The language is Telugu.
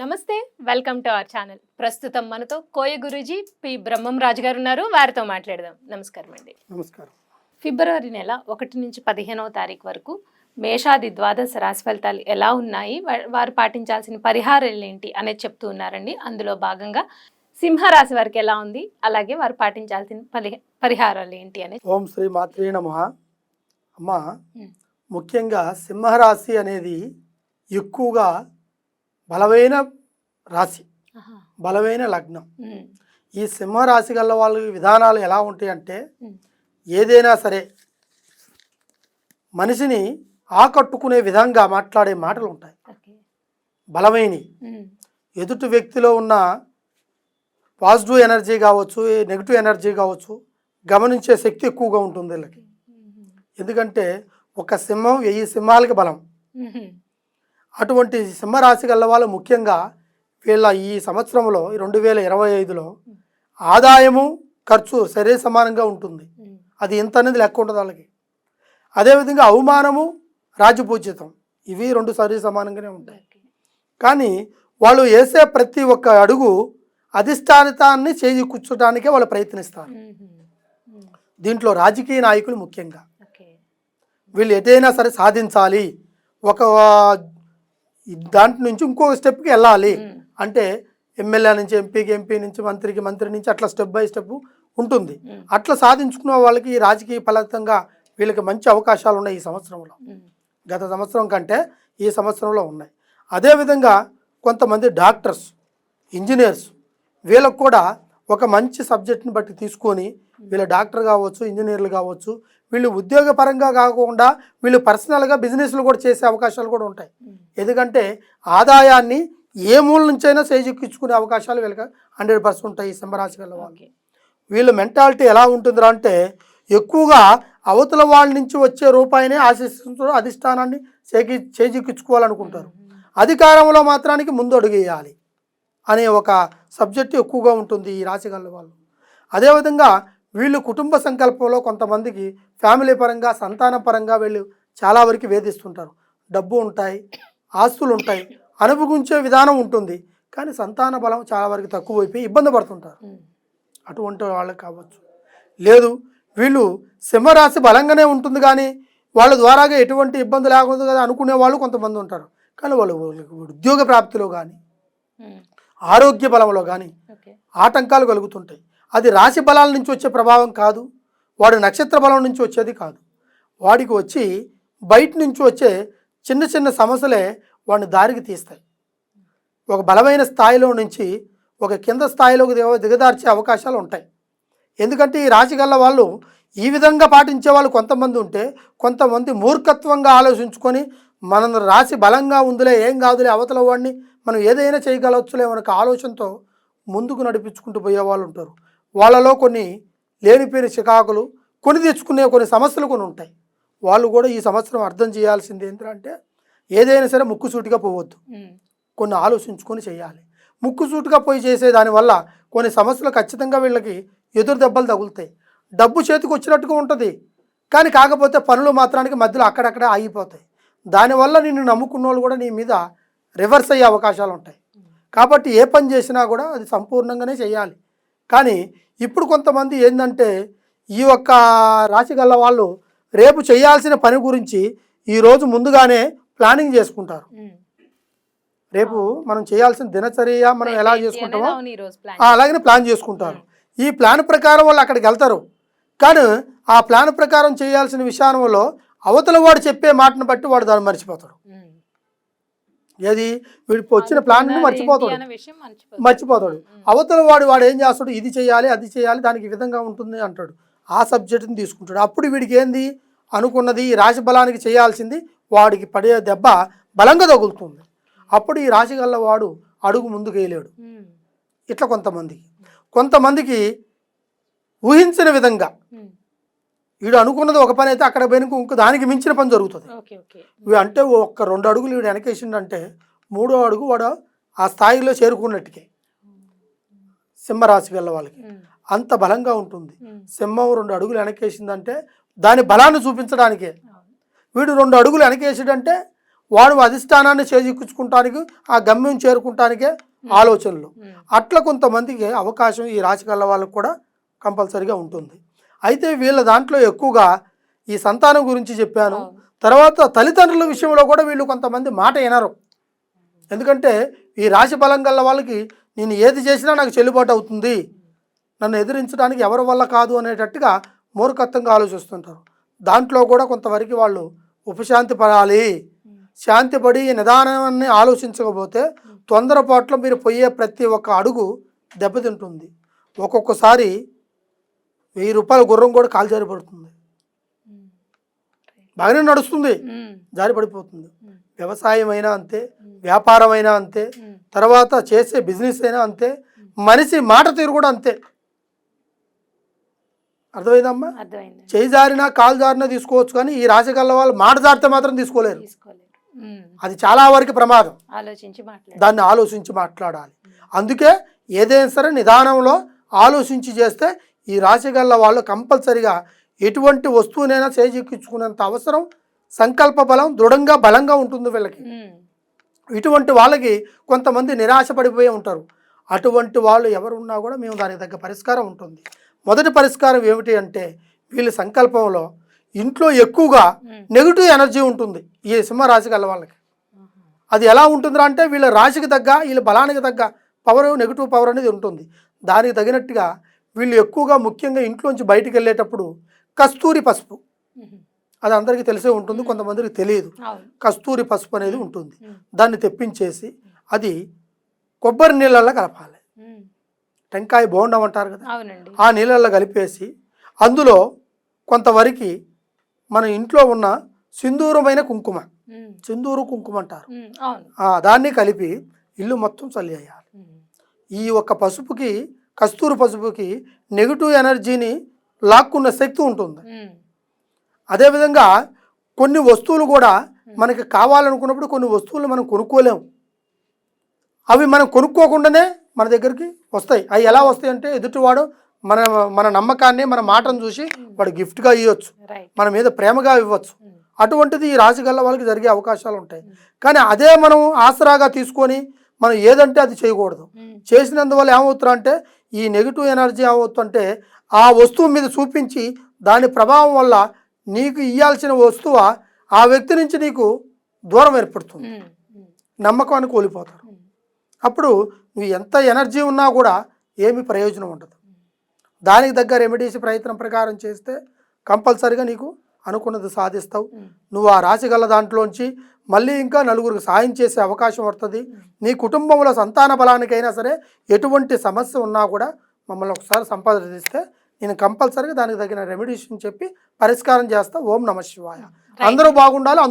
నమస్తే వెల్కమ్ టు అవర్ ఛానల్. ప్రస్తుతం మనతో కోయ గురూజీ పి బ్రహ్మం రాజు గారు ఉన్నారు వారితో మాట్లాడదాం. నమస్కారం అండి. నమస్కారం. ఫిబ్రవరి నెల ఒకటి నుంచి పదిహేనవ తారీఖు వరకు మేషాది ద్వాదశ రాశి ఫలితాలు ఎలా ఉన్నాయి? వారు పాటించాల్సిన పరిహారాలు ఏంటి అనేది చెప్తూ ఉన్నారండి. అందులో భాగంగా సింహరాశి వారికి ఎలా ఉంది? అలాగే వారు పాటించాల్సిన పరి పరిహారాలు ఏంటి అనేది. ఓం శ్రీ మాత్రే నమ. అమ్మ. ముఖ్యంగా సింహరాశి అనేది ఎక్కువగా బలమైన రాశి. బలమైన లగ్నం. ఈ సింహరాశి గల వాళ్ళ విధానాలు ఎలా ఉంటాయి అంటే. ఏదైనా సరే మనిషిని ఆకట్టుకునే విధంగా మాట్లాడే మాటలు ఉంటాయి బలమైనవి. ఎదుటి వ్యక్తిలో ఉన్న పాజిటివ్ ఎనర్జీ కావచ్చు నెగిటివ్ ఎనర్జీ కావచ్చు గమనించే శక్తి ఎక్కువగా ఉంటుంది వీళ్ళకి. ఎందుకంటే ఒక సింహం వెయ్యి సింహాలకి బలం. అటువంటి సింహరాశి గల వాళ్ళు ముఖ్యంగా వీళ్ళ ఈ సంవత్సరంలో రెండు వేల ఇరవై ఐదులో ఆదాయము ఖర్చు సరే సమానంగా ఉంటుంది. అది ఎంత అనేది లెక్క ఉంటుంది వాళ్ళకి అదేవిధంగా అవమానము రాజపూజితం ఇవి రెండు సరి సమానంగానే ఉంటాయి. కానీ వాళ్ళు వేసే ప్రతి ఒక్క అడుగు అధిష్టానితాన్ని చేయి కూర్చోటానికే వాళ్ళు ప్రయత్నిస్తారు. దీంట్లో రాజకీయ నాయకులు ముఖ్యంగా వీళ్ళు ఎటైనా సరే సాధించాలి ఒక దాంట్ నుంచి ఇంకో స్టెప్కి వెళ్ళాలి. అంటే ఎమ్మెల్యే నుంచి ఎంపీకి ఎంపీ నుంచి మంత్రికి మంత్రి నుంచి అట్లా స్టెప్ బై స్టెప్ ఉంటుంది. అట్లా సాధించుకున్న వాళ్ళకి రాజకీయ ఫలితంగా వీళ్ళకి మంచి అవకాశాలు ఉన్నాయి ఈ సంవత్సరంలో. గత సంవత్సరం కంటే ఈ సంవత్సరంలో ఉన్నాయి అదేవిధంగా కొంతమంది డాక్టర్స్ ఇంజనీర్స్ వీళ్ళకు కూడా ఒక మంచి సబ్జెక్ట్ని బట్టి తీసుకొని వీళ్ళు డాక్టర్ కావచ్చు ఇంజనీర్లు కావచ్చు వీళ్ళు ఉద్యోగపరంగా కాకుండా వీళ్ళు పర్సనల్గా బిజినెస్లు కూడా చేసే అవకాశాలు కూడా ఉంటాయి. ఉమ్. ఎందుకంటే ఆదాయాన్ని ఏ మూల నుంచైనా చేజిక్కించుకునే అవకాశాలు వీళ్ళకి హండ్రెడ్ పర్సెంట్ ఉంటాయి ఈ సింహరాశి గల వాళ్ళు. ఓకే వీళ్ళ మెంటాలిటీ ఎలా ఉంటుందిరా అంటే ఎక్కువగా అవతల వాళ్ళ నుంచి వచ్చే రూపాయినే ఆశిస్తూ అధిష్టానాన్ని చేకి చేజిక్కించుకోవాలనుకుంటారు అధికారంలో మాత్రానికి ముందు అడుగేయాలి అనే ఒక సబ్జెక్ట్ ఎక్కువగా ఉంటుంది ఈ రాశి గల వాళ్ళు అదేవిధంగా వీళ్ళు కుటుంబ సంకల్పంలో కొంతమందికి ఫ్యామిలీ పరంగా సంతాన పరంగా వీళ్ళు చాలా వరకు వేధిస్తుంటారు. డబ్బు ఉంటాయి ఆస్తులు ఉంటాయి అనుభవించే విధానం ఉంటుంది. కానీ సంతాన బలం చాలా వరకు తక్కువ అయిపోయి ఇబ్బంది పడుతుంటారు. అటువంటి వాళ్ళకి కావచ్చు. లేదు వీళ్ళు సింహరాశి బలంగానే ఉంటుంది కానీ వాళ్ళ ద్వారాగా ఎటువంటి ఇబ్బంది లేకుండా కదా అనుకునే వాళ్ళు కొంతమంది ఉంటారు. కానీ వాళ్ళు ఉద్యోగ ప్రాప్తిలో కానీ. ఆరోగ్య బలంలో కానీ ఆటంకాలు కలుగుతుంటాయి. అది రాశి బలాల నుంచి వచ్చే ప్రభావం కాదు వాడి నక్షత్ర బలం నుంచి వచ్చేది కాదు. వాడికి వచ్చి బయట నుంచి వచ్చే చిన్న చిన్న సమస్యలే వాడిని దారికి తీస్తాయి. ఒక బలమైన స్థాయిలో నుంచి ఒక కింద స్థాయిలోకి దిగ దిగదార్చే అవకాశాలు ఉంటాయి. ఎందుకంటే ఈ రాశి గల్ల వాళ్ళు ఈ విధంగా పాటించే వాళ్ళు కొంతమంది ఉంటే కొంతమంది మూర్ఖత్వంగా ఆలోచించుకొని మన రాశి బలంగా ఉందిలే ఏం కాదులే అవతల వాడిని మనం ఏదైనా చేయగలవచ్చులే మనకు ఆలోచనతో ముందుకు నడిపించుకుంటూ పోయే వాళ్ళు ఉంటారు. వాళ్ళలో కొన్ని లేనిపోయిన చికాకులు కొని తెచ్చుకునే కొన్ని సమస్యలు కొన్ని ఉంటాయి. వాళ్ళు కూడా ఈ సంవత్సరం అర్థం చేయాల్సింది ఏంటంటే ఏదైనా సరే ముక్కుసూటిగా పోవద్దు. కొన్ని ఆలోచించుకొని చేయాలి. ముక్కుసూటిగా పోయి చేసే దానివల్ల కొన్ని సమస్యలు ఖచ్చితంగా వీళ్ళకి ఎదురు దెబ్బలు తగులుతాయి. డబ్బు చేతికి వచ్చినట్టుగా ఉంటుంది కానీ కాకపోతే పనులు మాత్రానికి మధ్యలో అక్కడక్కడే ఆగిపోతాయి. దానివల్ల నిన్ను నమ్ముకున్న వాళ్ళు కూడా నీ మీద రివర్స్ అయ్యే అవకాశాలు ఉంటాయి. కాబట్టి ఏ పని చేసినా కూడా అది సంపూర్ణంగానే చేయాలి. కానీ ఇప్పుడు కొంతమంది ఏంటంటే ఈ యొక్క రాశి గల వాళ్ళు రేపు చేయాల్సిన పని గురించి ఈరోజు ముందుగానే ప్లానింగ్ చేసుకుంటారు. రేపు మనం చేయాల్సిన దినచర్య మనం ఎలా చేసుకుంటామో అలాగనే ప్లాన్ చేసుకుంటారు. ఈ ప్లాన్ ప్రకారం వాళ్ళు అక్కడికి వెళ్తారు. కానీ ఆ ప్లాన్ ప్రకారం చేయాల్సిన విషయంలో అవతల వాడు చెప్పే మాటను బట్టి వాడు దాన్ని మర్చిపోతాడు. ఏది? వీడు వచ్చిన ప్లాన్ మర్చిపోతాడు. మర్చిపోతాడు. అవతల వాడు వాడు ఏం చేస్తాడు? ఇది చేయాలి అది చేయాలి దానికి విధంగా ఉంటుంది అంటాడు. ఆ సబ్జెక్ట్ని తీసుకుంటాడు. అప్పుడు వీడికి ఏంది? అనుకున్నది ఈ రాశి బలానికి చేయాల్సింది వాడికి పడే దెబ్బ బలంగా తగులుతుంది. అప్పుడు ఈ రాశి గల్ల వాడు అడుగు ముందుకు వేయలేడు. ఇట్లా కొంతమందికి. కొంతమందికి ఊహించిన విధంగా. వీడు అనుకున్నది ఒక పని అయితే అక్కడ పోయిన ఇంకో దానికి మించిన పని జరుగుతుంది. అంటే ఒక్క రెండు అడుగులు వీడు వెనకేసిండంటే మూడో అడుగు వాడు ఆ స్థాయిలో చేరుకున్నట్టుకే. సింహరాశి గల వాళ్ళకి. అంత బలంగా ఉంటుంది. సింహం రెండు అడుగులు వెనకేసిందంటే దాని బలాన్ని చూపించడానికే. వీడు రెండు అడుగులు వెనకేసాడంటే వాడు అధిష్టానాన్ని చేజిక్కించుకుంటానికి ఆ గమ్యం చేరుకుంటానికే ఆలోచనలు. అట్లా కొంతమందికి అవకాశం ఈ రాశి వాళ్ళకు కూడా కంపల్సరీగా ఉంటుంది. అయితే వీళ్ళ దాంట్లో ఎక్కువగా ఈ సంతానం గురించి చెప్పాను. తర్వాత తల్లిదండ్రుల విషయంలో కూడా వీళ్ళు కొంతమంది మాట వినరు. ఎందుకంటే ఈ రాశి బలం గల వాళ్ళకి నేను ఏది చేసినా నాకు చెల్లుబాటు అవుతుంది. నన్ను ఎదిరించడానికి ఎవరి వల్ల కాదు అనేటట్టుగా మూర్ఖత్వంగా ఆలోచిస్తుంటారు. దాంట్లో కూడా కొంతవరకు వాళ్ళు ఉపశాంతి పడాలి శాంతి పడి నిదానాన్ని ఆలోచించకపోతే తొందరపాట్లో మీరు పోయే ప్రతి ఒక్క అడుగు దెబ్బతింటుంది. ఒక్కొక్కసారి వెయ్యి రూపాయల గుర్రం కూడా కాలు జారి పడుతుంది. బాగానే నడుస్తుంది. జారి పడిపోతుంది. వ్యవసాయం అయినా అంతే వ్యాపారం అయినా అంతే తర్వాత చేసే బిజినెస్ అయినా అంతే మనిషి మాట తీరు కూడా అంతే. అర్థమైందమ్మా? అర్థమైంది చేయి జారినా కాలు జారినా తీసుకోవచ్చు కానీ ఈ రాశి గల్ల వాళ్ళు మాట జారితే మాత్రం తీసుకోలేరు. అది చాలా వరకు ప్రమాదం. ఆలోచించి దాన్ని ఆలోచించి మాట్లాడాలి. అందుకే ఏదైనా సరే నిదానంలో ఆలోచించి చేస్తే ఈ రాశి వాళ్ళు కంపల్సరిగా ఎటువంటి వస్తువునైనా చేజిక్కించుకునేంత అవసరం సంకల్ప బలం దృఢంగా బలంగా ఉంటుంది వీళ్ళకి. ఇటువంటి వాళ్ళకి కొంతమంది నిరాశ పడిపోయి ఉంటారు. అటువంటి వాళ్ళు ఎవరున్నా కూడా మేము దానికి తగ్గ పరిష్కారం ఉంటుంది. మొదటి పరిష్కారం ఏమిటి అంటే వీళ్ళ సంకల్పంలో ఇంట్లో ఎక్కువగా నెగిటివ్ ఎనర్జీ ఉంటుంది ఈ సింహరాశి గల వాళ్ళకి. అది ఎలా ఉంటుందిరా అంటే వీళ్ళ రాశికి తగ్గ వీళ్ళ బలానికి తగ్గ పవర్ నెగిటివ్ పవర్ అనేది ఉంటుంది. దానికి తగినట్టుగా వీళ్ళు ఎక్కువగా ముఖ్యంగా ఇంట్లోంచి బయటికి వెళ్ళేటప్పుడు కస్తూరి పసుపు. అది అందరికీ తెలిసే ఉంటుంది కొంతమందికి తెలియదు. కస్తూరి పసుపు అనేది ఉంటుంది. దాన్ని తెప్పించేసి అది కొబ్బరి నీళ్ళల్లో కలపాలి. టెంకాయ బోండం అంటారు కదా ఆ నీళ్ళల్లో కలిపేసి అందులో కొంతవరకు మన ఇంట్లో ఉన్న సింధూరమైన కుంకుమ సింధూరు కుంకుమ అంటారు. దాన్ని కలిపి ఇల్లు మొత్తం చల్లేయాలి ఈ ఒక్క పసుపుకి కస్తూరి పసుపుకి నెగిటివ్ ఎనర్జీని లాక్కున్న శక్తి ఉంటుంది. అదేవిధంగా కొన్ని వస్తువులు కూడా మనకి కావాలనుకున్నప్పుడు కొన్ని వస్తువులు మనం కొనుక్కోలేం. అవి మనం కొనుక్కోకుండానే మన దగ్గరికి వస్తాయి. అవి ఎలా వస్తాయి అంటే ఎదుటివాడు మన మన నమ్మకాన్ని మన మాటను చూసి వాడు గిఫ్ట్గా ఇవ్వచ్చు. మన మీద ప్రేమగా ఇవ్వచ్చు. అటువంటిది ఈ రాశి గల్ల వాళ్ళకి జరిగే అవకాశాలు ఉంటాయి. కానీ అదే మనం ఆసరాగా తీసుకొని మనం ఏదంటే అది చేయకూడదు. చేసినందువల్ల ఏమవుతుందంటే అంటే ఈ నెగిటివ్ ఎనర్జీ ఏమవుతుందంటే ఆ వస్తువు మీద చూపించి దాని ప్రభావం వల్ల నీకు ఇవ్వాల్సిన వస్తువు ఆ వ్యక్తి నుంచి నీకు దూరం ఏర్పడుతుంది. నమ్మకాన్ని కోల్పోతారు. అప్పుడు నువ్వు ఎంత ఎనర్జీ ఉన్నా కూడా ఏమీ ప్రయోజనం ఉండదు. దానికి తగ్గ రెమెడీస్ ప్రయత్నం ప్రకారం చేస్తే కంపల్సరిగా నీకు అనుకున్నది సాధిస్తావు. నువ్వు ఆ రాశి గల దాంట్లోంచి మళ్ళీ ఇంకా నలుగురికి సాయం చేసే అవకాశం వస్తుంది. నీ కుటుంబంలో సంతాన బలానికైనా సరే ఎటువంటి సమస్య ఉన్నా కూడా మమ్మల్ని ఒకసారి సంపాదిస్తే నేను కంపల్సరీగా దానికి తగిన రెమెడీషన్ చెప్పి పరిష్కారం చేస్తా. ఓం నమ శివాయ. అందరూ బాగుండాలి అందులో